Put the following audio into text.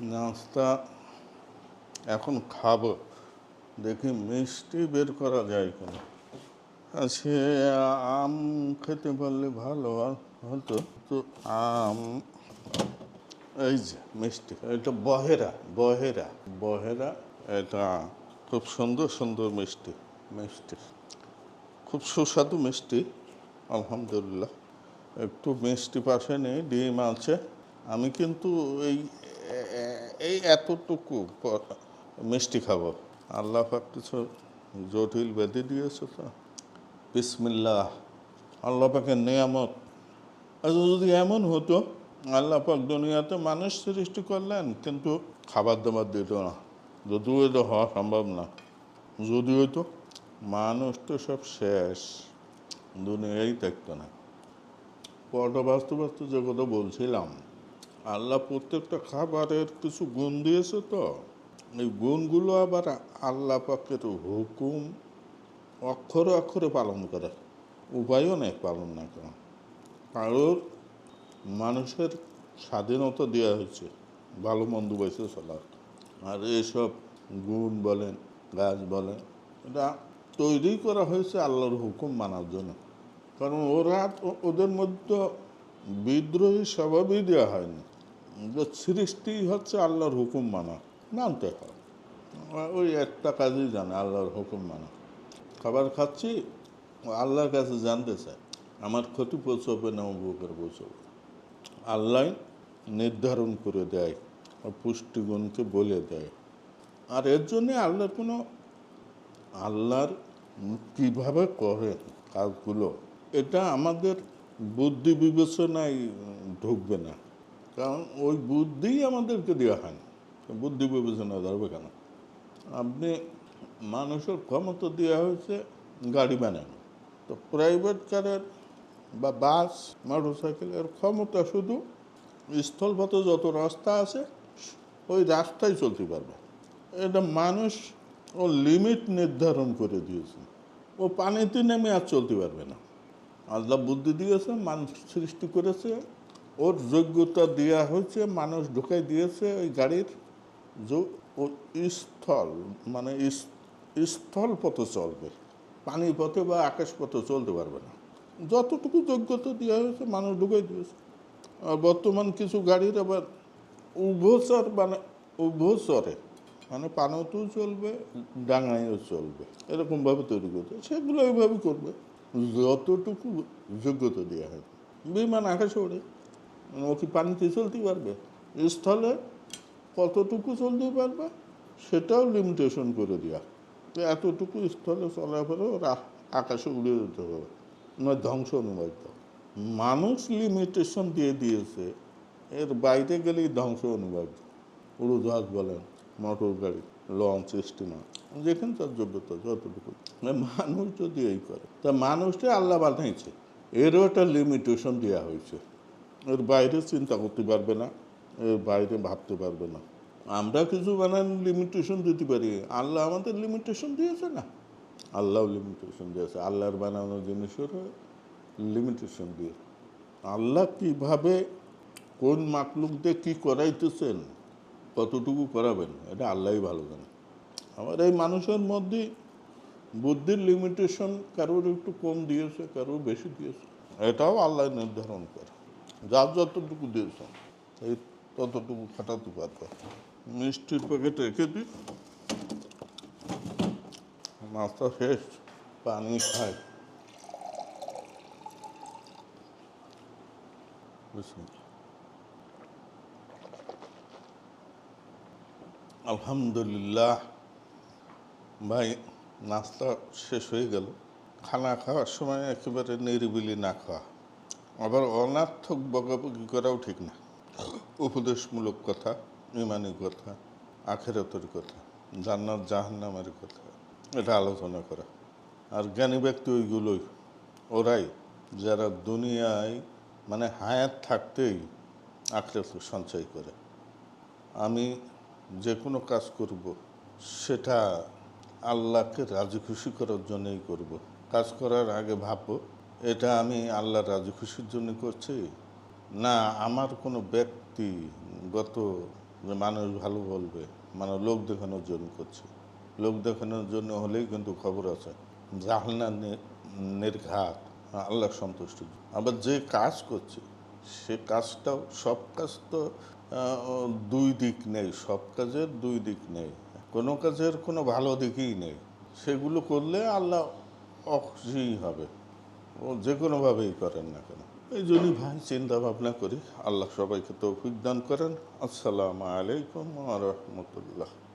নাস্তা এখন খাব। দেখি মিষ্টি বের করা যায় কিনা। সে আম খেতে পারলে ভালো হতো তো আম। এই যে মিষ্টি, এটা বহেরা বহেরা বহেরা, এটা খুব সুন্দর সুন্দর মিষ্টি মিষ্টি। খুব সুস্বাদু মিষ্টি, আলহামদুলিল্লাহ। একটু মিষ্টি পাশে নেই, ডিম আছে। আমি কিন্তু এই এই এতটুকু মিষ্টি খাব। আল্লাহ পাক কিছু জটিল বেঁধে দিয়েছে তো। বিসমিল্লাহ। আল্লাহ পাকের নিয়ামত। যদি এমন হতো, আল্লাহ পাক দুনিয়াতে মানুষ সৃষ্টি করলেন, কিন্তু খাবার দাবার দিত না। যদিও এটা হওয়া সম্ভব না। যদিও তো মানুষ তো সব শেষ। দুনিয়াই থাকতো না। পরটা বাস্তু বাস্তু যে কথা বলছিলাম। আল্লাহ প্রত্যেকটা খাবারের কিছু গুণ দিয়েছে তো। এই গুণগুলো আবার আল্লাহ পাকের হুকুম অক্ষরে অক্ষরে পালন করে। উপায়ও নেই, পালন না করা কারোর মানুষের স্বাধীনতা দেওয়া হয়েছে, ভালো মন্দ বেঁচে চলার আর এসব গুণ বলেন, গাছ বলেন, এটা তৈরি করা হয়েছে আল্লাহর হুকুম মানার জন্য। কারণ ওরা, ওদের মধ্যে বিদ্রোহী স্বভাবই দেওয়া হয়নি। সৃষ্টি হচ্ছে আল্লাহর হুকুম মানা। মানতে হয় ওই একটা কাজই জানে, আল্লাহর হুকুম মানা। খাবার খাচ্ছি, আল্লাহর কাছে জানতে চাই আমার ক্ষতি পৌঁছবে না উপকার পৌঁছবে। আল্লাহ নির্ধারণ করে দেয় পুষ্টিগুণকে বলে দেয়। আর এর জন্যে আল্লাহর কোনো, আল্লাহর কীভাবে করে কাজগুলো, এটা আমাদের বুদ্ধি বিবেচনায় ঢুকবে না। কারণ ওই বুদ্ধিই আমাদেরকে দেওয়া হয় না বুদ্ধি বিবেচনা ধরবে কেন? আপনি মানুষের ক্ষমতা দেওয়া হয়েছে গাড়ি বানানো। তো প্রাইভেট কারের বা বাস মোটরসাইকেলের ক্ষমতা শুধু স্থলপথ যত রাস্তা আছে, ওই রাস্তায় চলতে পারবে। এটা মানুষ ও লিমিট নির্ধারণ করে দিয়েছে। ও পানিতে নেমে আর চলতে পারবে না। আল্লাহ বুদ্ধি দিয়েছে, মানুষ সৃষ্টি করেছে ওর যোগ্যতা দেওয়া হয়েছে, মানুষ ঢুকাই দিয়েছে ওই গাড়ির স্থল মানে স্থল পথে চলবে। পানি পথে বা আকাশ পথে চলতে পারবে না। যতটুকু যোগ্যতা দেওয়া হয়েছে, মানুষ ঢুকাই দিয়েছে। আর বর্তমান কিছু গাড়ির আবার উভচর মানে উভচরে মানে পানতেও চলবে ডাঙায়ও চলবে। এরকমভাবে তৈরি করতে সেগুলো ওইভাবে করবে। যতটুকু যোগ্যতা দেওয়া হয় বিমান আকাশে ওড়ে। ও কি পানিতে চলতে পারবে। স্থলে কতটুকু চলতে পারবে, সেটাও লিমিটেশন করে দেওয়া এতটুকু স্থলে চলাফেরা ওরা আকাশে উড়ে যেতে হবে, নয় ধ্বংস অনুবাদিত মানুষ লিমিটেশন দিয়ে দিয়েছে, এর বাইরে গেলেই ধ্বংস অনুবাদিত উড়োজাহাজ বলেন, মোটর গাড়ি, লঞ্চ, স্টিমার, যেখানে তার যোগ্যতা যতটুকু। মানে মানুষ যদি এই করে, তা মানুষটা আল্লাহ বানাইছে এরও একটা লিমিটেশন দেওয়া হয়েছে। এর বাইরে চিন্তা করতে পারবে না, এর বাইরে ভাবতে পারবে না। আমরা কিছু বানান লিমিটেশন দিতে পারি। আল্লাহ আমাদের লিমিটেশন দিয়েছে না? আল্লাহ লিমিটেশন দিয়েছে। আল্লাহর বানানো জিনিসের লিমিটেশন দিয়ে। আল্লাহ কীভাবে, কোন মাকলুক দিয়ে কী করাইতেছেন, কতটুকু করাবেন, এটা আল্লাহই ভালো জানে। আমার এই মানুষের মধ্যে বুদ্ধির লিমিটেশন কারোর একটু কম দিয়েছে, কারোর বেশি দিয়েছে। এটাও আল্লাহ নির্ধারণ করে। যার যতটুকু দিয়েছে, এই ততটুকু খাটাতে পারবে মিষ্টির প্যাকেট রেখে দিই নাস্তা শেষ, পানি খাই। আলহামদুলিল্লাহ, ভাই, নাস্তা শেষ হয়ে গেল। খানা খাওয়ার সময় একেবারে নিরিবিলি না খাওয়া। আবার অনার্থক বকাবকি করাও ঠিক না। উপদেশমূলক কথা, ইমানি কথা, আখেরাতের কথা, জান্নাত জাহান্নামের কথা, এটা আলোচনা করা। আর জ্ঞানী ব্যক্তি ওইগুলোই। ওরাই যারা দুনিয়ায় মানে হায়াত থাকতেই আখেরাত সঞ্চয় করে। আমি যে কোনো কাজ করব, সেটা আল্লাহকে রাজি খুশি করার জন্যই করব। কাজ করার আগে ভাববো এটা আমি আল্লাহ রাজি খুশির জন্য করছি। না, আমার কোনো ব্যক্তিগত যে মানুষ ভালো বলবে মানে লোক দেখানোর জন্য করছে। লোক দেখানোর জন্য হলেই কিন্তু খবর আছে। জাহান্নার নির্ঘাত, আল্লাহ সন্তুষ্ট। আবার যে কাজ করছে, সে কাজটাও, সব কাজ তো দুই দিক নেই, সব কাজের দুই দিক নেই। কোনো কাজের কোনো ভালো দিকই নেই। সেগুলো করলে আল্লাহ অখুশিই হবে। ও যে কোনোভাবেই করেন না কেন। এই জন্যই ভাই চিন্তা ভাবনা করি। আল্লাহ সবাইকে তৌফিক দান করেন। আসসালামু আলাইকুম রহমতুল্লাহ।